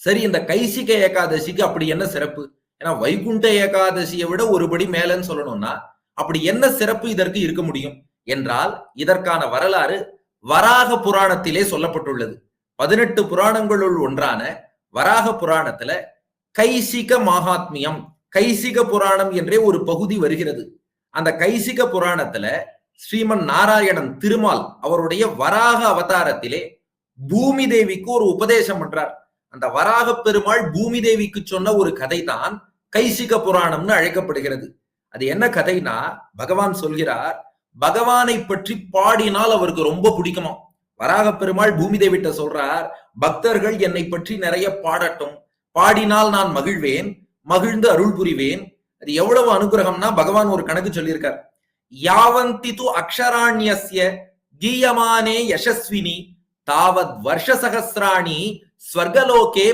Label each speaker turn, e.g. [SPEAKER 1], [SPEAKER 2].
[SPEAKER 1] சரி இந்த கைசிக ஏகாதசிக்கு அப்படி என்ன சிறப்பு? ஏன்னா வைகுண்ட ஏகாதசியை விட ஒருபடி மேலன்னு சொல்லணும்னா அப்படி என்ன சிறப்பு இதற்கு இருக்க முடியும்? என்றால் இதற்கான வரலாறு வராக புராணத்திலே சொல்லப்பட்டுள்ளது. பதினெட்டு புராணங்களுள் ஒன்றான வராக புராணத்துல கைசிக மகாத்மியம் கைசிக புராணம் என்றே ஒரு பகுதி வருகிறது. அந்த கைசிக புராணத்துல ஸ்ரீமன் நாராயணன் திருமால் அவருடைய வராக அவதாரத்திலே பூமி தேவிக்கு ஒரு உபதேசம் பண்றார். அந்த வராக பெருமாள் பூமி தேவிக்கு சொன்ன ஒரு கதை தான் கைசிக புராணம்னு அழைக்கப்படுகிறது. அது என்ன கதைனா பகவான் சொல்கிறார் பகவானை பற்றி பாடினால் அவருக்கு ரொம்ப பிடிக்குமா வராக பெருமாள் பூமி தேவிட்ட சொல்றார் பக்தர்கள் என்னை பற்றி நிறைய பாடட்டும். பாடினால் நான் மகிழ்வேன் மகிழ்ந்து அருள் புரிவேன். அது எவ்வளவு அனுகிரகம்னா பகவான் ஒரு கணக்கு சொல்லியிருக்கார். யாவந்தி து அக்ஷராண்யஸ்ய கீயமானே யசஸ்வினி தாவத் வருஷ சகசிராணி स्वर्गलोके